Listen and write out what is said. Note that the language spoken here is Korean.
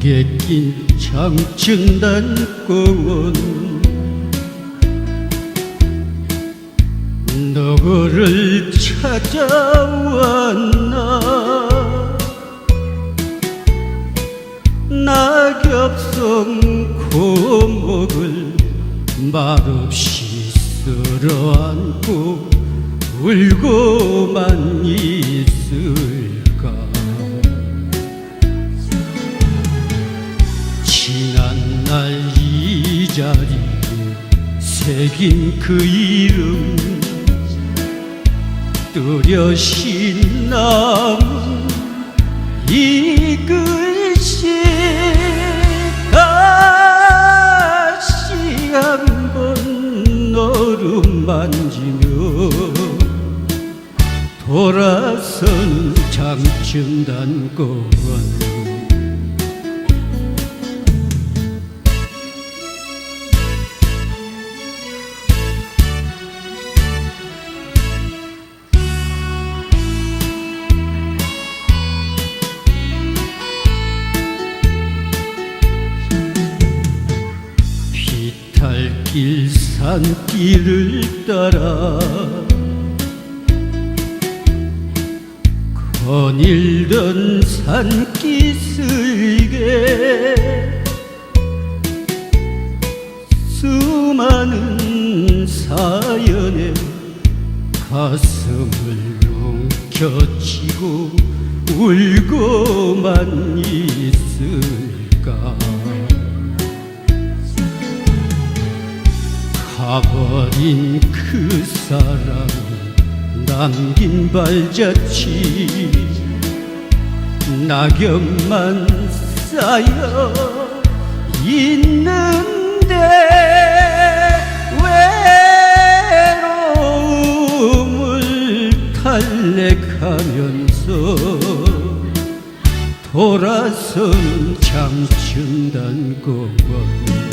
벽에 낀 장춘단공원. 너를 찾아왔나? 낙엽성 고목을 말없이 쓸어안고 울고만 있을 자리에 새긴 그 이름. 뚜렷이 남은 이 글씨 다시 한번 너를 만지며 돌아선 장춘단 공원 비탈길 산길을 따라 거닐던 산기슭에 수많은 사연에 가슴을 움켜쥐고 울고만 있을까 가버린 그 사람 남긴 발자취 낙엽만 쌓여 있는데 외로움을 탈렉하면서 돌아선 장춘단 공원